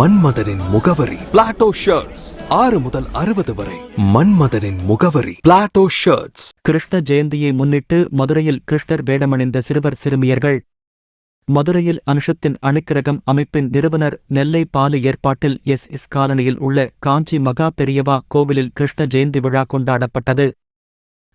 மன்மதனின் முகவரி. Plato shirts ஆறு முதல் அறுபது வரை. மன்மதனின் முகவரி. பிளாட்டோ ஷர்ட்ஸ் கிருஷ்ண ஜெயந்தியை முன்னிட்டு மதுரையில் கிருஷ்ணர் வேடமணிந்த சிறுவர் சிறுமியர்கள். மதுரையில் அனுஷத்தின் அணுக்கிரகம் அமைப்பின் நிறுவனர் நெல்லை பாலு ஏற்பாட்டில் எஸ் எஸ் காலனியில் உள்ள காஞ்சி மகா பெரியவா கோவிலில் கிருஷ்ண ஜெயந்தி விழா கொண்டாடப்பட்டது.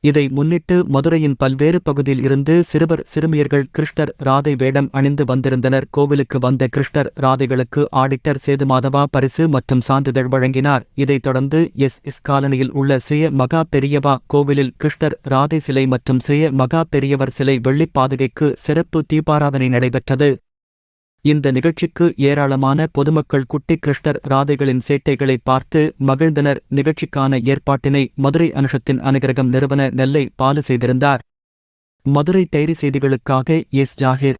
இதை முன்னிட்டு மதுரையின் பல்வேறு பகுதியில் இருந்து சிறுவர் சிறுமியர்கள் கிருஷ்ணர் ராதை வேடம் அணிந்து வந்திருந்தனர். கோவிலுக்கு வந்த கிருஷ்ணர் ராதைகளுக்கு ஆடிட்டர் சேதுமாதவா பரிசு மற்றும் சான்றிதழ் வழங்கினார். இதைத் தொடர்ந்து எஸ். எஸ். காலனியில் உள்ள சுய மகா பெரியவா கோவிலில் கிருஷ்ணர் ராதை சிலை மற்றும் சுய மகா பெரியவர் சிலை வெள்ளிப் பாதுகைக்கு சிறப்பு தீபாராதனை நடைபெற்றது. இந்த நிகழ்ச்சிக்கு ஏராளமான பொதுமக்கள் குட்டி கிருஷ்ணர் ராதைகளின் சேட்டைகளை பார்த்து மகிழ்ந்தனர். நிகழ்ச்சிக்கான ஏற்பாட்டினை மதுரை அனுஷத்தின் அனுகிரகம் நிறுவன நெல்லை பாலு செய்திருந்தார். மதுரை டைரி செய்திகளுக்காக S. Zakir.